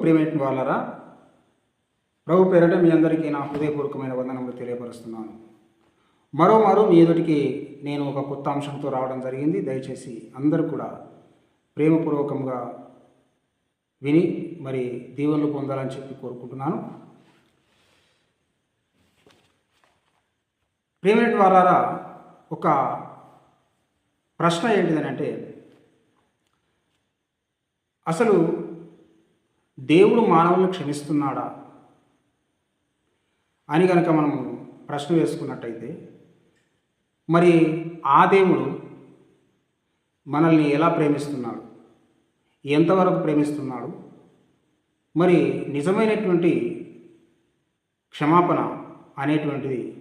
ప్రియమైన వాళ్ళరా ప్రభు పేరట మీ అందరికీ నా హృదయపూర్వకమైన వందనములు తెలియపరుస్తున్నాను. మరోమారు మీ ఎదుటికి నేను ఒక కొత్త అంశంతో రావడం జరిగింది. దయచేసి అందరూ కూడా ప్రేమపూర్వకంగా విని మరి దీవెనలు పొందాలని చెప్పి కోరుకుంటున్నాను. ప్రేమైన వారారా ఒక ప్రశ్న ఏంటిదనంటే అసలు దేవుడు మానవులను క్షమిస్తున్నాడా అని కనుక మనం ప్రశ్న వేసుకున్నట్టయితే మరి ఆ దేవుడు మనల్ని ఎలా ప్రేమిస్తున్నాడు? ఎంతవరకు ప్రేమిస్తున్నాడు? మరి నిజమైనటువంటి క్షమాపణ అనేటువంటిది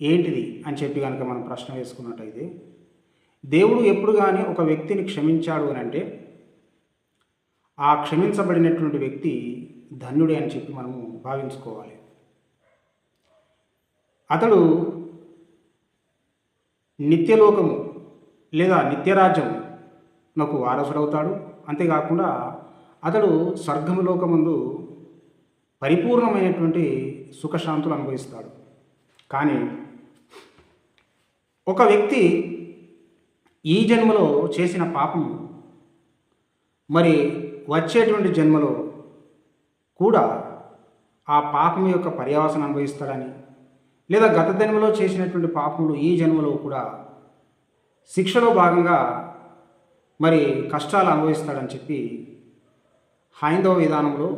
ఏంటిది అని చెప్పి కనుక మనం ప్రశ్న వేసుకున్నట్టయితే దేవుడు ఎప్పుడు కానీ ఒక వ్యక్తిని క్షమించాడు అని అంటే ఆ క్షమించబడినటువంటి వ్యక్తి ధన్యుడే అని చెప్పి మనము భావించుకోవాలి. అతడు నిత్యలోకము లేదా నిత్యరాజ్యం నాకు వారసుడవుతాడు. అంతేకాకుండా అతడు స్వర్గములోకముందు పరిపూర్ణమైనటువంటి సుఖశాంతులు అనుభవిస్తాడు. కానీ ఒక వ్యక్తి ఈ జన్మలో చేసిన పాపం మరి వచ్చేటువంటి జన్మలో కూడా ఆ పాపం యొక్క పర్యావసనం అనుభవిస్తాడని లేదా గత జన్మలో చేసినటువంటి పాపములు ఈ జన్మలో కూడా శిక్షలో భాగంగా మరి కష్టాలు అనుభవిస్తాడని చెప్పి హైందవ విధానంలో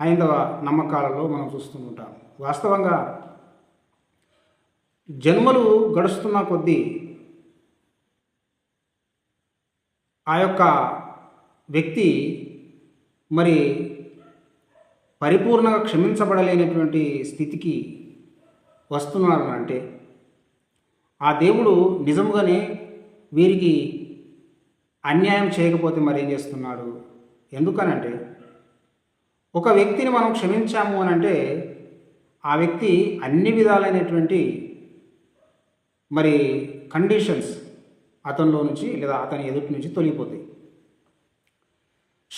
హైందవ నమ్మకాలలో మనం చూస్తూ ఉంటాం. వాస్తవంగా జన్మలు గడుస్తున్న కొద్దీ ఆ యొక్క వ్యక్తి మరి పరిపూర్ణంగా క్షమించబడలేనటువంటి స్థితికి వస్తున్నారు అంటే ఆ దేవుడు నిజముగానే వీరికి అన్యాయం చేయకపోతే మరి ఏం చేస్తున్నాడు? ఎందుకనంటే ఒక వ్యక్తిని మనం క్షమించాము అని అంటే ఆ వ్యక్తి అన్ని విధాలైనటువంటి మరి కండిషన్స్ అతనిలో నుంచి లేదా అతని ఎదుటి నుంచి తొలగిపోతాయి.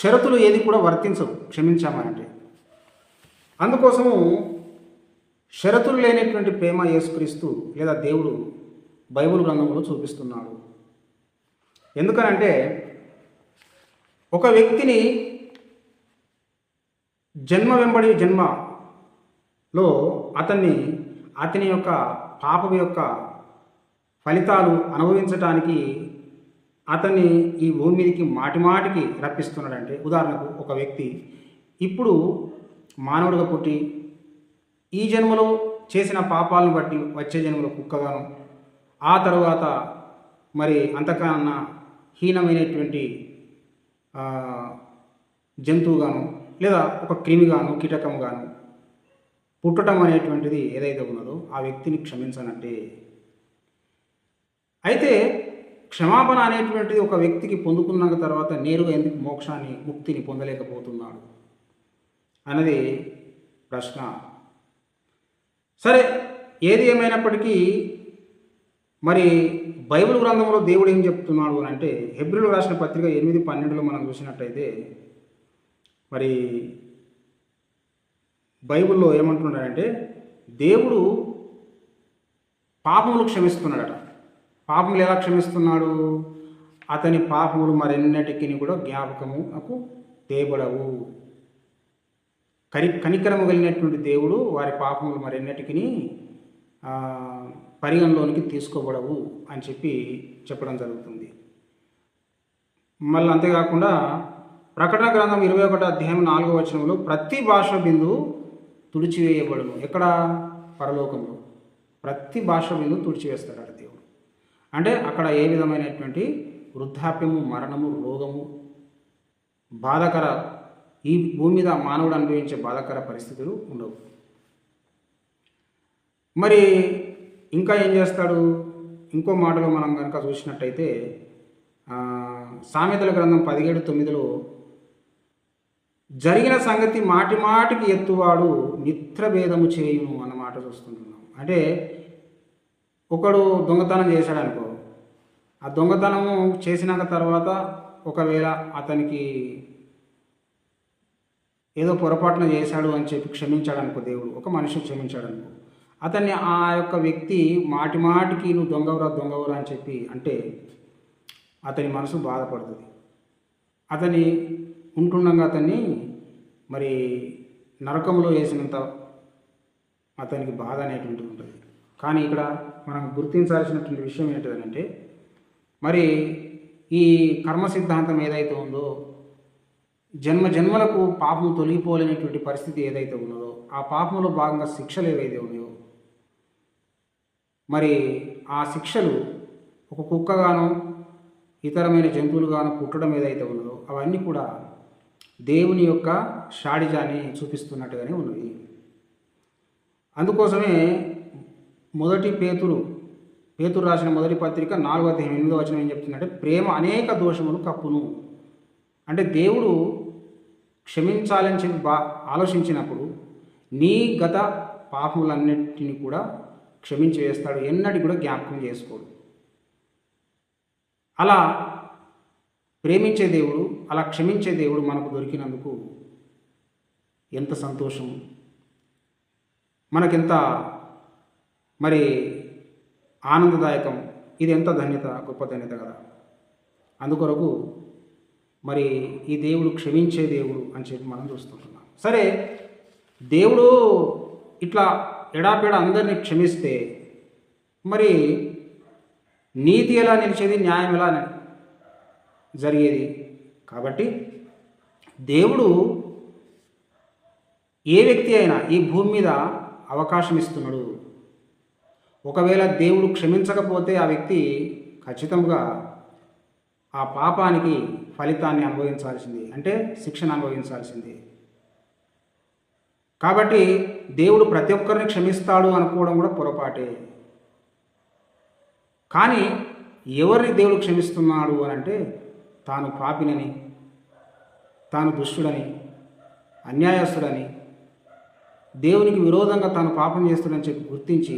షరతులు ఏది కూడా వర్తించవు క్షమించామనంటే. అందుకోసము షరతులు లేనటువంటి ప్రేమ యేసుక్రీస్తు లేదా దేవుడు బైబిల్ గ్రంథంలో చూపిస్తున్నాడు. ఎందుకనంటే ఒక వ్యక్తిని జన్మ వెంబడి జన్మలో అతన్ని అతని యొక్క పాపం యొక్క ఫలితాలు అనుభవించటానికి అతన్ని ఈ భూమి మీదకి మాటిమాటికి రప్పిస్తున్నాడంటే ఉదాహరణకు ఒక వ్యక్తి ఇప్పుడు మానవుడిగా పుట్టి ఈ జన్మలో చేసిన పాపాలను బట్టి వచ్చే జన్మలో కుక్కగాను ఆ తరువాత మరి అంతకన్నా హీనమైనటువంటి జంతువుగాను లేదా ఒక క్రిమిగాను కీటకంగాను పుట్టడం అనేటువంటిది ఏదైతే ఉన్నదో ఆ వ్యక్తిని క్షమించనంటే. అయితే క్షమాపణ అనేటువంటిది ఒక వ్యక్తికి పొందుకున్న తర్వాత నేరుగా ఎందుకు మోక్షాన్ని ముక్తిని పొందలేకపోతున్నాడు? అన్నది ప్రశ్న. సరే ఏది ఏమైనప్పటికీ మరి బైబిల్ గ్రంథంలో దేవుడు ఏం చెప్తున్నాడు అని అంటే హెబ్రిల్ రాసిన పత్రిక ఎనిమిది పన్నెండులో మనం చూసినట్టయితే మరి బైబిల్లో ఏమంటున్నాడంటే దేవుడు పాపములు క్షమిస్తున్నాడట. పాపములు ఎలా క్షమిస్తున్నాడు? అతని పాపములు మరెన్నటికి కూడా జ్ఞాపకము నాకు తేబడవు. కరి కనికరము కలిగినటువంటి దేవుడు వారి పాపములు మరెన్నటికి పరిగణలోనికి తీసుకోబడవు అని చెప్పి చెప్పడం జరుగుతుంది. మళ్ళీ అంతేకాకుండా ప్రకటన గ్రంథం ఇరవై ఒకటో అధ్యాయం నాలుగో వచనంలో ప్రతి భాష బిందు తుడిచివేయబడును. ఎక్కడ? పరలోకంలో. ప్రతి భాష బిందు తుడిచివేస్తాడు అక్కడ. అంటే అక్కడ ఏ విధమైనటువంటి వృద్ధాప్యము మరణము రోగము బాధకర ఈ భూమి మీద మానవుడు అనుభవించే బాధకర పరిస్థితులు ఉండవు. మరి ఇంకా ఏం చేస్తాడు? ఇంకో మాటలో మనం కనుక చూసినట్టయితే సామెతల గ్రంథం పదిహేడు తొమ్మిదిలో జరిగిన సంగతి మాటి మాటికి ఎత్తువాడు మిత్రభేదము చేయును అన్న మాట చూస్తుంటున్నాం. అంటే ఒకడు దొంగతనం చేశాడు అనుకో ఆ దొంగతనము చేసినాక తర్వాత ఒకవేళ అతనికి ఏదో పొరపాటున చేశాడు అని చెప్పి క్షమించాడు అనుకో దేవుడు ఒక మనిషి క్షమించాడు అనుకో అతన్ని ఆ యొక్క వ్యక్తి మాటి మాటికి నువ్వు దొంగవరా దొంగవరా అని చెప్పి అంటే అతని మనసు బాధపడుతుంది. అతని ఉంటుండగా అతన్ని మరి నరకంలో వేసినంత అతనికి బాధ అనేటువంటిది ఉంటుంది. కానీ ఇక్కడ మనం గుర్తించాల్సినటువంటి విషయం ఏంటంటే మరి ఈ కర్మ సిద్ధాంతం ఏదైతే ఉందో జన్మ జన్మలకు పాపం తొలగిపోలేనటువంటి పరిస్థితి ఏదైతే ఉన్నదో ఆ పాపంలో భాగంగా శిక్షలు ఏవైతే ఉన్నాయో మరి ఆ శిక్షలు ఒక కుక్కగానో ఇతరమైన జంతువులుగానో పుట్టడం ఏదైతే ఉన్నదో అవన్నీ కూడా దేవుని యొక్క షాడిజాన్ని చూపిస్తున్నట్టుగానే ఉన్నది. అందుకోసమే మొదటి పేతురు పేతురు రాసిన మొదటి పత్రిక నాలుగో అధ్యాయం ఎనిమిదో వచనం ఏం చెప్తుందంటే ప్రేమ అనేక దోషములు కప్పును. అంటే దేవుడు క్షమించాలని చెప్పి బా ఆలోచించినప్పుడు నీ గత పాపములన్నిటిని కూడా క్షమించి వేస్తాడు ఎన్నటి కూడా జ్ఞాపకం చేసుకోడు. అలా ప్రేమించే దేవుడు అలా క్షమించే దేవుడు మనకు దొరికినందుకు ఎంత సంతోషం. మనకెంత మరి ఆనందదాయకం. ఇది ఎంత ధన్యత గొప్ప ధన్యత కదా. అందుకొరకు మరి ఈ దేవుడు క్షమించే దేవుడు అని చెప్పి మనం చూస్తుంటున్నాం. సరే దేవుడు ఇట్లా ఎడాపెడ అందరినీ క్షమిస్తే మరి నీతి ఎలా నిలిచేది న్యాయం ఎలా జరిగేది? కాబట్టి దేవుడు ఏ వ్యక్తి అయినా ఈ భూమి మీద అవకాశం ఇస్తున్నాడు. ఒకవేళ దేవుడు క్షమించకపోతే ఆ వ్యక్తి ఖచ్చితంగా ఆ పాపానికి ఫలితాన్ని అనుభవించాల్సింది. అంటే శిక్షణ అనుభవించాల్సింది. కాబట్టి దేవుడు ప్రతి ఒక్కరిని క్షమిస్తాడు అనుకోవడం కూడా పొరపాటే. కానీ ఎవరిని దేవుడు క్షమిస్తున్నాడు అని అంటే తాను పాపినని తాను దుష్టుడని అన్యాయస్తుడని దేవునికి విరోధంగా తాను పాపం చేస్తుడని చెప్పి గుర్తించి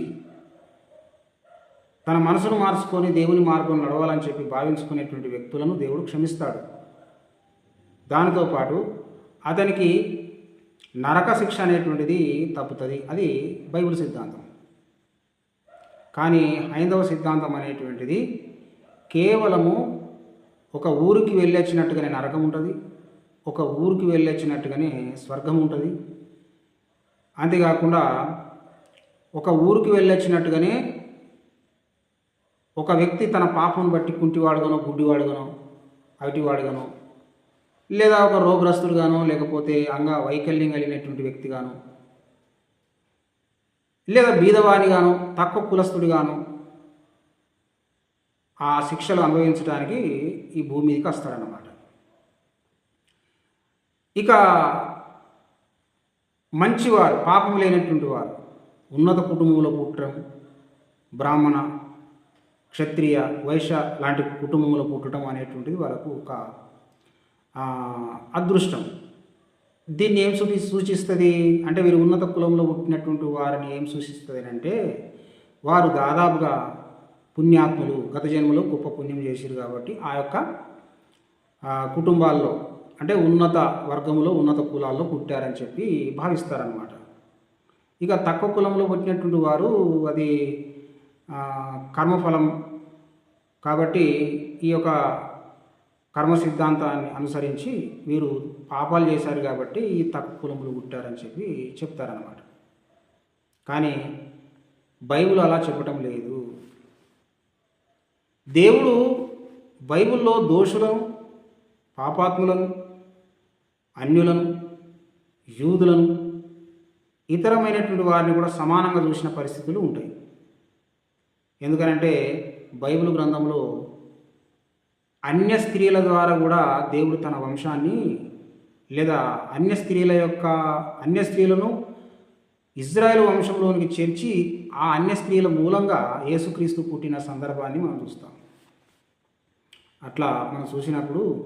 తన మనసును మార్చుకొని దేవుని మార్గం నడవాలని చెప్పి భావించుకునేటువంటి వ్యక్తులను దేవుడు క్షమిస్తాడు. దానితో పాటు అతనికి నరక శిక్ష అనేటువంటిది తప్పుతుంది. అది బైబిల్ సిద్ధాంతం. కానీ హైందవ సిద్ధాంతం అనేటువంటిది కేవలము ఒక ఊరికి వెళ్ళొచ్చినట్టుగానే నరకం ఉంటుంది ఒక ఊరికి వెళ్ళొచ్చినట్టుగానే స్వర్గం ఉంటుంది. అంతేకాకుండా ఒక ఊరికి వెళ్ళొచ్చినట్టుగానే ఒక వ్యక్తి తన పాపం బట్టి కుంటివాడుగానో గుడ్డివాడుగానో అవిటివాడుగానో లేదా ఒక రోగ్రస్తుడుగానో లేకపోతే అంగ వైకల్యం కలిగినటువంటి వ్యక్తిగానో లేదా బీదవానిగాను తక్కువ కులస్తుడిగాను ఆ శిక్షలు అనుభవించడానికి ఈ భూమి మీదకి వస్తాడనమాట ఇక మంచివారు పాపం లేనటువంటి వారు ఉన్నత కుటుంబంలో పుట్టడం బ్రాహ్మణ క్షత్రియ వైశ్య లాంటి కుటుంబంలో పుట్టడం అనేటువంటిది వాళ్ళకు ఒక అదృష్టం. దీన్ని ఏం సూచి సూచిస్తుంది? అంటే వీరు ఉన్నత కులంలో పుట్టినటువంటి వారిని ఏం సూచిస్తుంది అంటే వారు దాదాపుగా పుణ్యాత్ములు గత జన్మలో గొప్ప పుణ్యం చేసిరు కాబట్టి ఆ యొక్క కుటుంబాల్లో అంటే ఉన్నత వర్గంలో ఉన్నత కులాల్లో పుట్టారని చెప్పి భావిస్తారనమాట ఇక తక్కువ కులంలో పుట్టినటువంటి వారు అది కర్మఫలం కాబట్టి ఈ యొక్క కర్మ సిద్ధాంతాన్ని అనుసరించి వీరు పాపాలు చేశారు కాబట్టి ఈ తక్కువ కులములు పుట్టారని చెప్పి చెప్తారనమాట కానీ బైబుల్ అలా చెప్పటం లేదు. దేవుడు బైబిల్లో దోషులను పాపాత్ములను అన్యులను యూదులను ఇతరమైనటువంటి వారిని కూడా సమానంగా చూసిన పరిస్థితులు ఉంటాయి. ఎందుకనంటే బైబిల్ గ్రంథంలో అన్య స్త్రీల ద్వారా కూడా దేవుడు తన వంశాన్ని లేదా అన్య స్త్రీల యొక్క అన్య స్త్రీలను ఇజ్రాయెల్ వంశంలోనికి చేర్చి ఆ అన్య స్త్రీల మూలంగా యేసుక్రీస్తు పుట్టిన సందర్భాన్ని మనం చూస్తాం. అట్లా మనం చూసినప్పుడు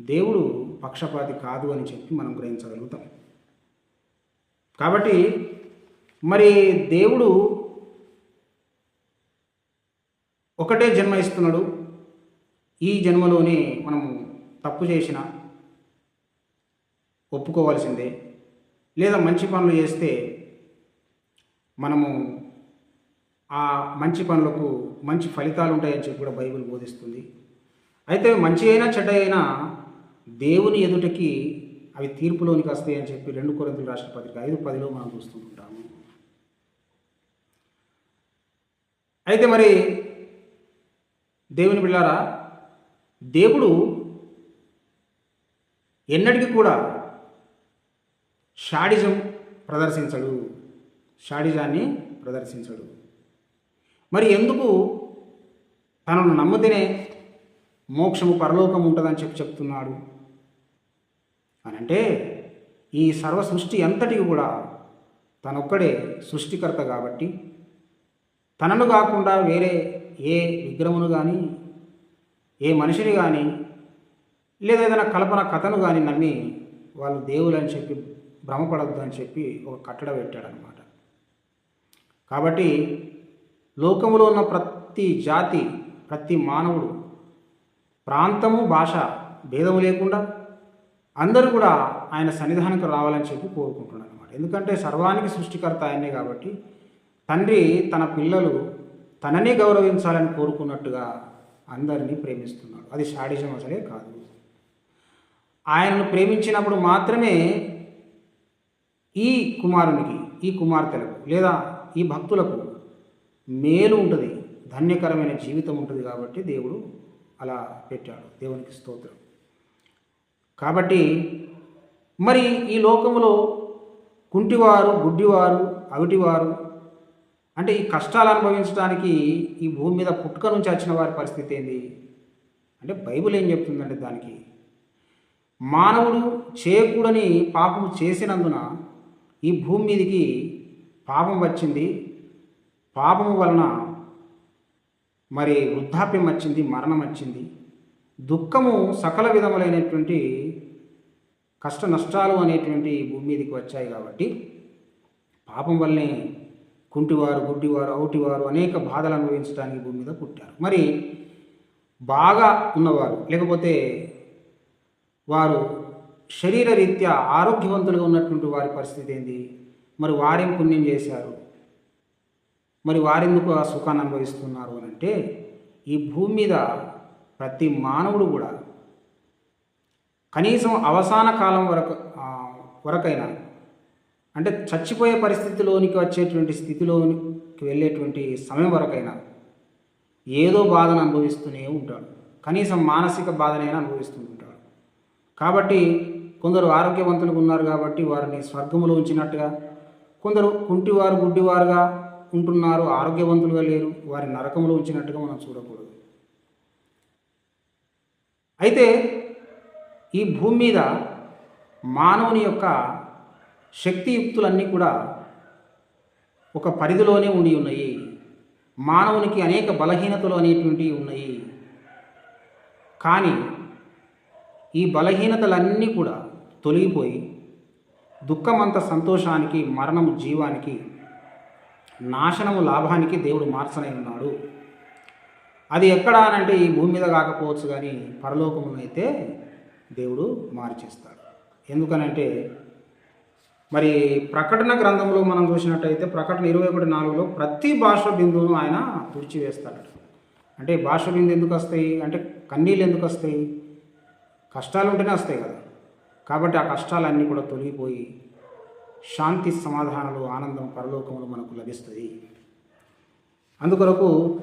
దేవుడు పక్షపాతి కాదు అని చెప్పి మనం గ్రహించగలుగుతాం. కాబట్టి మరి దేవుడు ఒకటే జన్మ ఇస్తున్నాడు. ఈ జన్మలోనే మనము తప్పు చేసిన ఒప్పుకోవాల్సిందే. లేదా మంచి పనులు చేస్తే మనము ఆ మంచి పనులకు మంచి ఫలితాలు ఉంటాయని చెప్పి కూడా బైబిల్ బోధిస్తుంది. అయితే మంచి అయినా చెడ్డ అయినా దేవుని ఎదుటకి అవి తీర్పులోనికి వస్తాయి అని చెప్పి రెండు కొరింతలు రాష్ట్ర పత్రిక ఐదు పదిలో మనం చూస్తుంటాము అయితే మరి దేవుని బిళ్ళారా దేవుడు ఎన్నటికీ కూడా షాడిజం ప్రదర్శించడు. షాడిజాన్ని ప్రదర్శించడు. మరి ఎందుకు తనను నమ్మితేనే మోక్షము పరలోకం ఉంటుందని చెప్పి చెప్తున్నాడు? అని అంటే ఈ సర్వ సృష్టి అంతటికి కూడా తనొక్కడే సృష్టికర్త కాబట్టి తనను కాకుండా వేరే ఏ విగ్రహమును కానీ ఏ మనిషిని కానీ లేదా ఏదైనా కల్పన కథను కానీ నమ్మి వాళ్ళు దేవులు అని చెప్పి భ్రమపడద్దు అని చెప్పి ఒక కట్టడ పెట్టాడనమాట కాబట్టి లోకములో ఉన్న ప్రతి జాతి ప్రతి మానవుడు ప్రాంతము భాష భేదము లేకుండా అందరూ కూడా ఆయన సన్నిధానికి రావాలని చెప్పి కోరుకుంటున్నాడు అనమాట ఎందుకంటే సర్వానికి సృష్టికర్త ఆయనే కాబట్టి తండ్రి తన పిల్లలు తననే గౌరవించాలని కోరుకున్నట్టుగా అందరినీ ప్రేమిస్తున్నాడు. అది షాడిజం అసలే కాదు. ఆయనను ప్రేమించినప్పుడు మాత్రమే ఈ కుమారునికి ఈ కుమార్తెలకు లేదా ఈ భక్తులకు మేలు ఉంటుంది ధన్యకరమైన జీవితం ఉంటుంది కాబట్టి దేవుడు అలా పెట్టాడు. దేవునికి స్తోత్రం. కాబట్టి మరి ఈ లోకములో కుంటివారు గుడ్డివారు అవిటివారు అంటే ఈ కష్టాలు అనుభవించడానికి ఈ భూమి మీద పుట్టుక నుంచి వచ్చిన వారి పరిస్థితి ఏంది? అంటే బైబిల్ ఏం చెప్తుందంటే దానికి మానవుడు చేయకూడని పాపం చేసినందున ఈ భూమి మీదకి పాపం వచ్చింది. పాపము వలన మరి వృద్ధాప్యం వచ్చింది మరణం వచ్చింది. దుఃఖము సకల విధములైనటువంటి కష్ట నష్టాలు అనేటువంటి ఈ భూమి మీదకి వచ్చాయి కాబట్టి పాపం వల్లనే కుంటివారు గుడ్డివారు అవుటివారు అనేక బాధలు అనుభవించడానికి భూమి మీద పుట్టారు. మరి బాగా ఉన్నవారు లేకపోతే వారు శరీర రీత్యా ఆరోగ్యవంతులుగా ఉన్నటువంటి వారి పరిస్థితి ఏంది? మరి వారేం పుణ్యం చేశారు? మరి వారెందుకు ఆ సుఖాన్ని అనుభవిస్తున్నారు అని అంటే ఈ భూమి మీద ప్రతి మానవుడు కూడా కనీసం అవసాన కాలం వరకు వరకైనా అంటే చచ్చిపోయే పరిస్థితిలోనికి వచ్చేటువంటి స్థితిలోనికి వెళ్ళేటువంటి సమయం వరకైనా ఏదో బాధను అనుభవిస్తూనే ఉంటాడు. కనీసం మానసిక బాధనైనా అనుభవిస్తూ ఉంటాడు. కాబట్టి కొందరు ఆరోగ్యవంతులుగా ఉన్నారు కాబట్టి వారిని స్వర్గములో ఉంచినట్టుగా కొందరు కుంటివారు గుడ్డివారుగా ఉంటున్నారు ఆరోగ్యవంతులుగా లేరు వారి నరకంలో ఉంచినట్టుగా మనం చూడకూడదు. అయితే ఈ భూమి మీద మానవుని యొక్క శక్తియుక్తులన్నీ కూడా ఒక పరిధిలోనే ఉండి ఉన్నాయి. మానవునికి అనేక బలహీనతలు అనేటువంటివి ఉన్నాయి. కానీ ఈ బలహీనతలన్నీ కూడా తొలగిపోయి దుఃఖమంత సంతోషానికి మరణము జీవానికి నాశనము లాభానికి దేవుడు మార్చనై ఉన్నాడు. అది ఎక్కడ అనంటే ఈ భూమి మీద కాకపోవచ్చు కానీ పరలోకమును అయితే దేవుడు మార్చేస్తాడు. ఎందుకనంటే మరి ప్రకటన గ్రంథంలో మనం చూసినట్టయితే ప్రకటన ఇరవై ఒకటి నాలుగులో ప్రతి భాష బిందువును ఆయన తుడిచివేస్తాడు. అంటే భాష బిందు ఎందుకు వస్తాయి? అంటే కన్నీళ్ళు ఎందుకు వస్తాయి? కష్టాలు ఉంటేనే వస్తాయి కదా. కాబట్టి ఆ కష్టాలన్నీ కూడా తొలగిపోయి శాంతి సమాధానాలు ఆనందం పరలోకములు మనకు లభిస్తుంది అందుకొరకు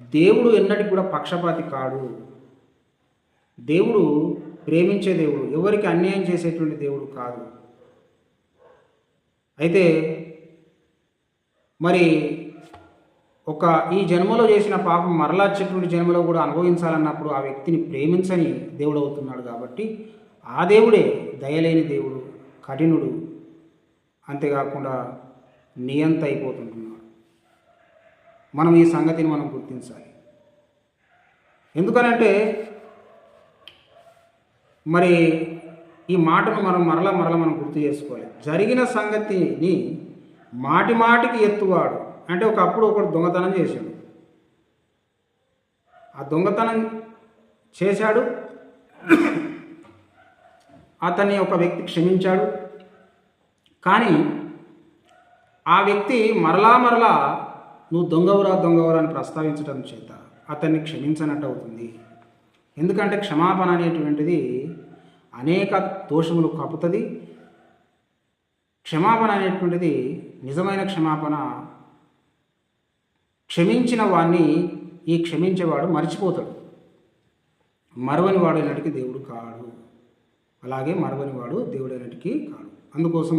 దేవుడు ఎన్నటికి కూడా పక్షపాతి కాడు. దేవుడు ప్రేమించే దేవుడు ఎవరికి అన్యాయం చేసేటువంటి దేవుడు కాదు. అయితే మరి ఒక ఈ జన్మలో చేసిన పాపం మరలా వచ్చేటువంటి జన్మలో కూడా అనుభవించాలన్నప్పుడు ఆ వ్యక్తిని ప్రేమించని దేవుడు అవుతున్నాడు కాబట్టి ఆ దేవుడే దయలేని దేవుడు కఠినుడు అంతేకాకుండా నియంత అయిపోతుంటున్నాడు మనం ఈ సంగతిని మనం గుర్తించాలి. ఎందుకనంటే మరి ఈ మాటను మనం మరలా మరలా మనం గుర్తు చేసుకోవాలి. జరిగిన సంగతిని మాటి మాటికి ఎత్తువాడు అంటే ఒకప్పుడు ఒకడు దొంగతనం చేశాడు. ఆ దొంగతనం చేశాడు. అతన్ని ఒక వ్యక్తి క్షమించాడు. కానీ ఆ వ్యక్తి మరలా మరలా నువ్వు దొంగవరా దొంగవరా అని ప్రస్తావించడం చేత అతన్ని క్షమించనట్టు అవుతుంది. ఎందుకంటే క్షమాపణ అనేటువంటిది అనేక దోషములు కప్పుతుంది క్షమాపణ అనేటువంటిది నిజమైన క్షమాపణ. క్షమించిన వాణ్ణి ఈ క్షమించేవాడు మర్చిపోతాడు. మరవని వాడు అయినటికి దేవుడు కాడు. అలాగే మరవని వాడు దేవుడు అయినటికి కాడు. అందుకోసం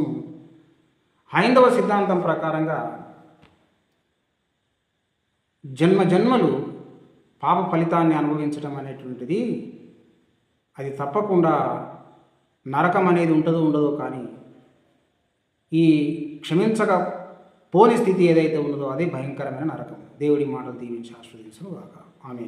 హైందవ సిద్ధాంతం ప్రకారంగా జన్మ జన్మలు పాప ఫలితాన్ని అనుభవించడం అనేటువంటిది అది తప్పకుండా నరకం అనేది ఉంటుందో ఉండదో కానీ ఈ క్షమించక పోని స్థితి ఏదైతే ఉన్నదో అదే భయంకరమైన నరకం. దేవుడి మాటలు దీవించి ఆస్వాదించను కాక ఆమె